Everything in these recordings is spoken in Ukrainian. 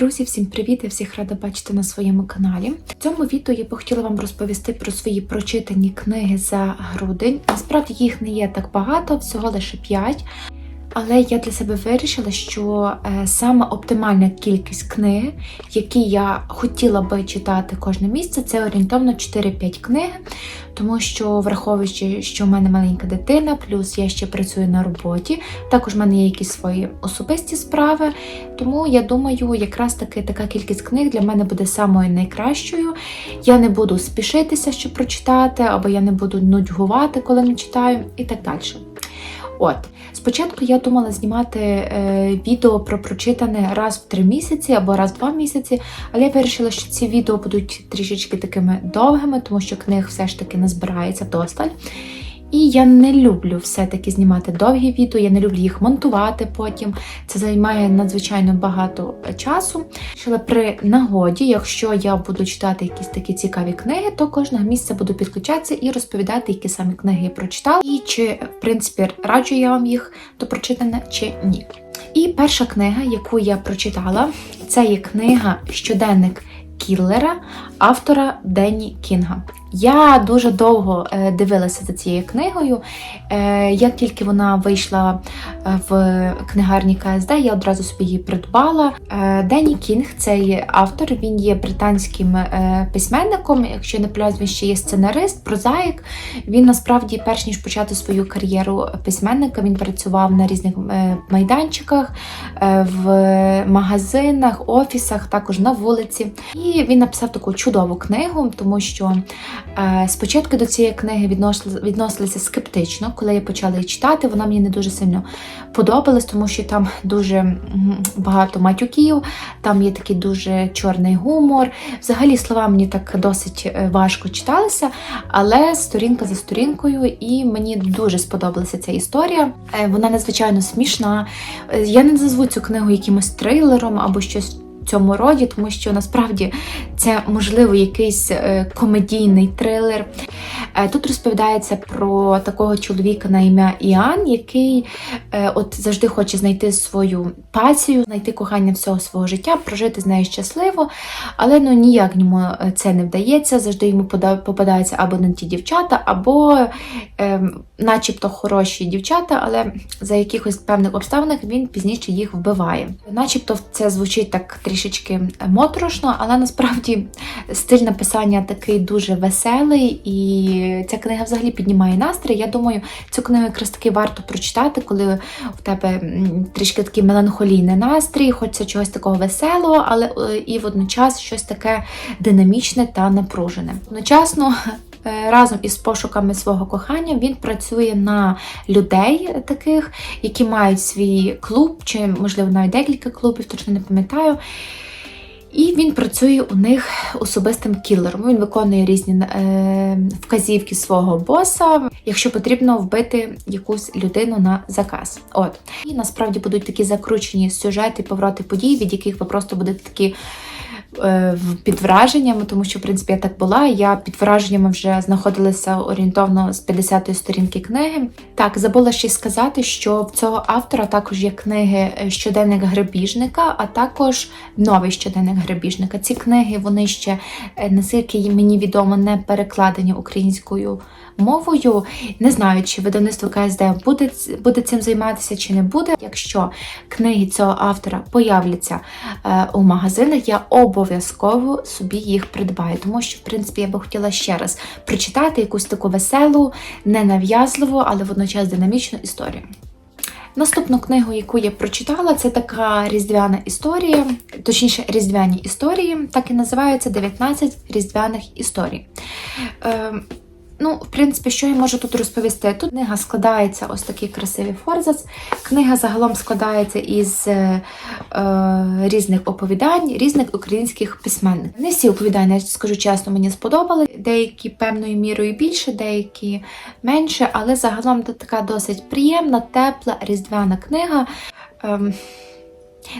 Друзі, всім привіт! Я всіх рада бачити на своєму каналі. В цьому відео я б хотіла вам розповісти про свої прочитані книги за грудень. Насправді їх не є так багато, всього лише 5. Але я для себе вирішила, що е, саме оптимальна кількість книг, які я хотіла би читати кожне місяць, це орієнтовно 4-5 книг, тому що, враховуючи, що в мене маленька дитина, плюс я ще працюю на роботі, також в мене є якісь свої особисті справи. Тому я думаю, якраз таки така кількість книг для мене буде самою найкращою. Я не буду спішитися, щоб прочитати, або я не буду нудьгувати, коли не читаю, і так далі. От, спочатку я думала знімати е, відео про прочитане раз в три місяці або раз в два місяці, але я вирішила, що ці відео будуть трішечки такими довгими, тому що книг все ж таки назбирається досталь. І я не люблю все-таки знімати довгі відео, я не люблю їх монтувати потім. Це займає надзвичайно багато часу. Але при нагоді, якщо я буду читати якісь такі цікаві книги, то кожного місяця буду підключатися і розповідати, які саме книги я прочитала, і чи, в принципі, раджу я вам їх до прочитання, чи ні. І перша книга, яку я прочитала, це є книга Щоденник Кіллера автора Денні Кінга. Я дуже довго е, дивилася за цією книгою. Е, Як тільки вона вийшла е, в книгарні КСД, я одразу собі її придбала. Денні Кінг, цей автор, він є британським письменником. Якщо я не помиляюсь, він ще є сценарист, прозаїк. Він насправді, перш ніж почати свою кар'єру письменника, він працював на різних майданчиках, в магазинах, офісах, також на вулиці. І він написав таку чудову книгу, тому що спочатку до цієї книги відносили, відносилися скептично, коли я почала її читати. Вона мені не дуже сильно подобалась, тому що там дуже багато матюків, там є такий дуже чорний гумор. Взагалі слова мені так досить е, важко читалися, але сторінка за сторінкою, і мені дуже сподобалася ця історія. Е, Вона надзвичайно смішна. Е, Я не назву цю книгу якимось трилером або щось. Цьому роді, тому що насправді це можливо якийсь е, комедійний трилер. Е, Тут розповідається про такого чоловіка на ім'я Іан, який е, от завжди хоче знайти свою пасію, знайти кохання всього свого життя, прожити з нею щасливо, але ну ніяк йому це не вдається. Завжди йому попадаються або не ті дівчата, або е, начебто хороші дівчата, але за якихось певних обставинах він пізніше їх вбиває. Начебто це звучить так трішечки моторошно, але насправді стиль написання такий дуже веселий, і ця книга взагалі піднімає настрій. Я думаю, цю книгу якраз таки варто прочитати, коли в тебе трішки такий меланхолійний настрій, хочеться чогось такого веселого, але е, і водночас щось таке динамічне та напружене. Одночасно. Е, Разом із пошуками свого кохання він працює на людей таких, які мають свій клуб, чи можливо навіть декілька клубів, точно не пам'ятаю. І він працює у них особистим кілером. Він виконує різні е, вказівки свого боса, якщо потрібно вбити якусь людину на заказ. От і насправді будуть такі закручені сюжети, повороти подій, від яких ви просто будете такі. Е, Під враженнями, тому що в принципі я так була. Я під враженнями вже знаходилася орієнтовно з 50-ї сторінки книги. Так, забула ще сказати, що в цього автора також є книги е, Щоденник грабіжника, а також новий щоденник грабіжника. Ці книги вони ще, е, наскільки мені відомо, не перекладені українською мовою. Не знаю, чи видавництво КСД буде, буде цим займатися чи не буде. Якщо книги цього автора появляться у магазинах, я обов'язково собі їх придбаю, тому що, в принципі, я би хотіла ще раз прочитати якусь таку веселу, ненав'язливу, але водночас динамічну історію. Наступну книгу, яку я прочитала, це така різдвяна історія, точніше, різдвяні історії, так і називаються 19 різдвяних історій. Е, ну, в принципі, що я можу тут розповісти? Тут книга складається ось такий красивий форзац. Книга загалом складається із е, е, різних оповідань, різних українських письменників. Не всі оповідання, скажу чесно, мені сподобали. Деякі певною мірою більше, деякі менше, але загалом це така досить приємна, тепла, різдвяна книга. Ем,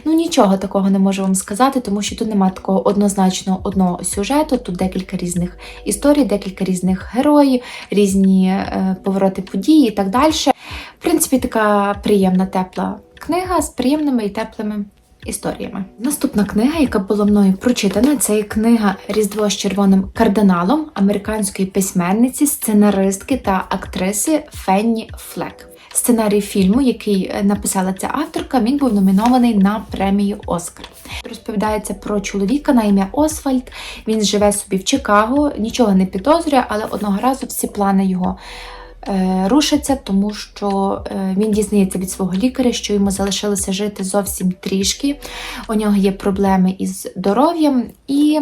Ну, нічого такого не можу вам сказати, тому що тут немає такого однозначного одного сюжету. Тут декілька різних історій, декілька різних героїв, різні е, повороти подій і так далі. В принципі, така приємна, тепла книга з приємними і теплими історіями. Наступна книга, яка була мною прочитана, це є книга Різдво з червоним кардиналом американської письменниці, сценаристки та актриси Фенні Флек. Сценарій фільму, який е, написала ця авторка, він був номінований на премію Оскар. Розповідається про чоловіка на ім'я Освальд. Він живе собі в Чикаго, нічого не підозрює, але одного разу всі плани його е, рушаться, тому що е, він дізнається від свого лікаря, що йому залишилося жити зовсім трішки. У нього є проблеми із здоров'ям, і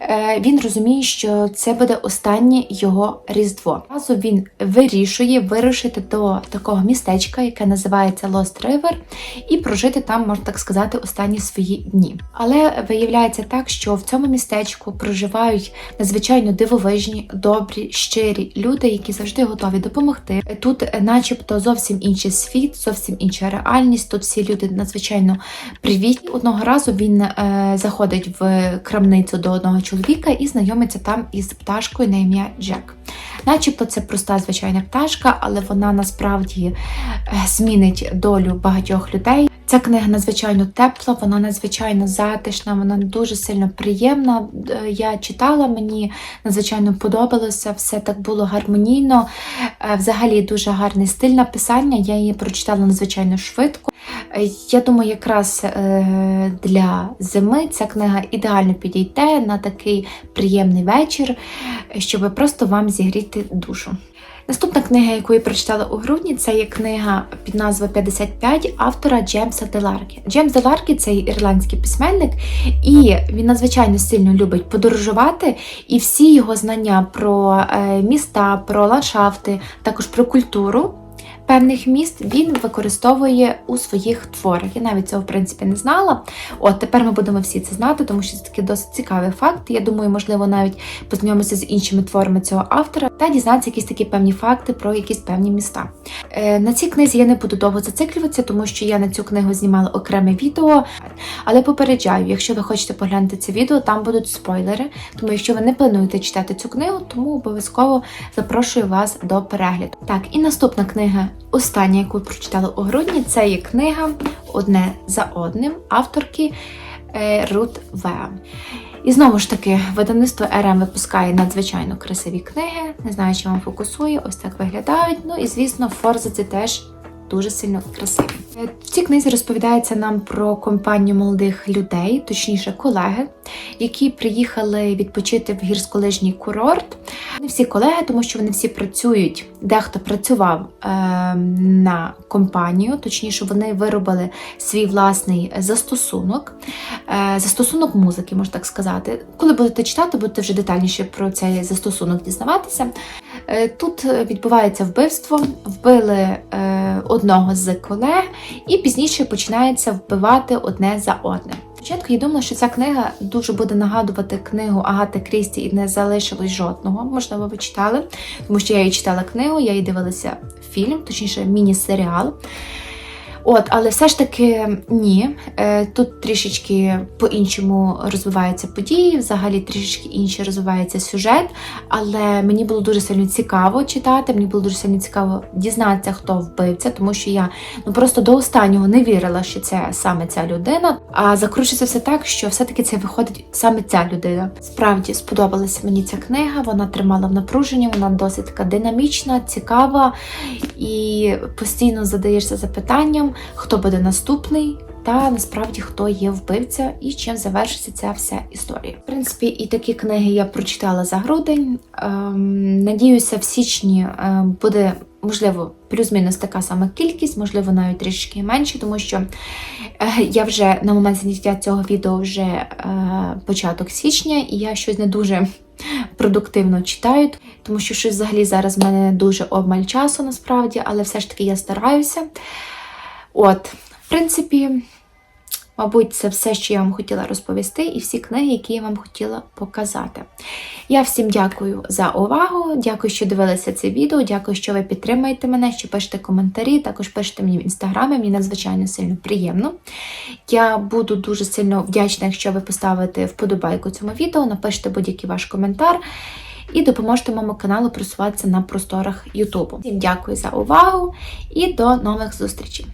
е, він розуміє, що це буде останнє його різдво. Разу він вирішує вирушити до такого містечка, яке називається Lost River, і прожити там, можна так сказати, останні свої дні. Але виявляється так, що в цьому містечку проживають надзвичайно дивовижні, добрі, щирі люди, які завжди готові допомогти. Тут, е, начебто, зовсім інший світ, зовсім інша реальність. Тут всі люди надзвичайно привітні. Одного разу він е, заходить в крамницю до одного чоловіка і знайомиться там із пташкою на ім'я Джек. Начебто це проста звичайна пташка, але вона насправді е, змінить долю багатьох людей. Ця книга надзвичайно тепла, вона надзвичайно затишна, вона дуже сильно приємна. Е, Я читала, мені надзвичайно подобалося, все так було гармонійно. Е, Взагалі дуже гарний стиль написання. Я її прочитала надзвичайно швидко. Е, Я думаю, якраз для зими ця книга ідеально підійде на такий приємний вечір, щоб просто вам зігріти душу. Наступна книга, яку я прочитала у грудні, це є книга під назвою 55 автора Джемса Деларкі. Джемс Деларкі це ірландський письменник, і він надзвичайно сильно любить подорожувати, і всі його знання про е, міста, про ландшафти, також про культуру. Певних міст він використовує у своїх творах. Я навіть цього в принципі не знала. От тепер ми будемо всі це знати, тому що це такий досить цікавий факт. Я думаю, можливо, навіть познайомитися з іншими творами цього автора та дізнатися якісь такі певні факти про якісь певні міста. Е, на цій книзі я не буду довго зациклюватися, тому що я на цю книгу знімала окреме відео. Але попереджаю, якщо ви хочете поглянути це відео, там будуть спойлери. Тому якщо ви не плануєте читати цю книгу, тому обов'язково запрошую вас до перегляду. Так, і наступна книга, остання, яку прочитала у грудні, це є книга одне за одним авторки е, Рут Веа. І знову ж таки, видавництво РМ випускає надзвичайно красиві книги. Не знаю, чи вам фокусує, ось так виглядають. Ну і звісно, форзаці теж дуже сильно красиві. Е, В цій книзі розповідається нам про компанію молодих людей, точніше колеги, які приїхали відпочити в гірськолижній курорт. Не всі колеги, тому що вони всі працюють. Дехто працював е, на компанію, точніше, вони виробили свій власний застосунок, е, застосунок музики, можна так сказати. Коли будете читати, будете вже детальніше про цей застосунок дізнаватися. Е, Тут відбувається вбивство, вбили е, одного з колег, і пізніше починається вбивати одне за одним. Спочатку я думала, що ця книга дуже буде нагадувати книгу Агати Крісті і не залишилось жодного. Можливо, ви читали, тому що я її читала книгу, я її дивилася фільм, точніше, міні-серіал. От, але все ж таки ні. Е, Тут трішечки по-іншому розвиваються події, взагалі трішечки інше розвивається сюжет. Але мені було дуже сильно цікаво читати, мені було дуже сильно цікаво дізнатися, хто вбивця, тому що я ну просто до останнього не вірила, що це саме ця людина. А закручується все так, що все-таки це виходить саме ця людина. Справді сподобалася мені ця книга, вона тримала в напруженні, вона досить така динамічна, цікава і постійно задаєшся запитанням, хто буде наступний. Та насправді хто є вбивця і чим завершиться ця вся історія. В принципі, і такі книги я прочитала за грудень. Ем, надіюся, в січні ем, буде можливо плюс-мінус така сама кількість, можливо, навіть трішки менше, тому що е, я вже на момент зняття цього відео вже е, початок січня, і я щось не дуже продуктивно читаю, тому що щось взагалі зараз в мене дуже обмаль часу насправді, але все ж таки я стараюся. От, в принципі, мабуть, це все, що я вам хотіла розповісти, і всі книги, які я вам хотіла показати. Я всім дякую за увагу. Дякую, що дивилися це відео. Дякую, що ви підтримуєте мене, що пишете коментарі, також пишете мені в інстаграмі, мені надзвичайно сильно приємно. Я буду дуже сильно вдячна, якщо ви поставите вподобайку цьому відео, напишете будь-який ваш коментар. І допоможете моєму каналу просуватися на просторах Ютубу. Всім дякую за увагу і до нових зустрічей!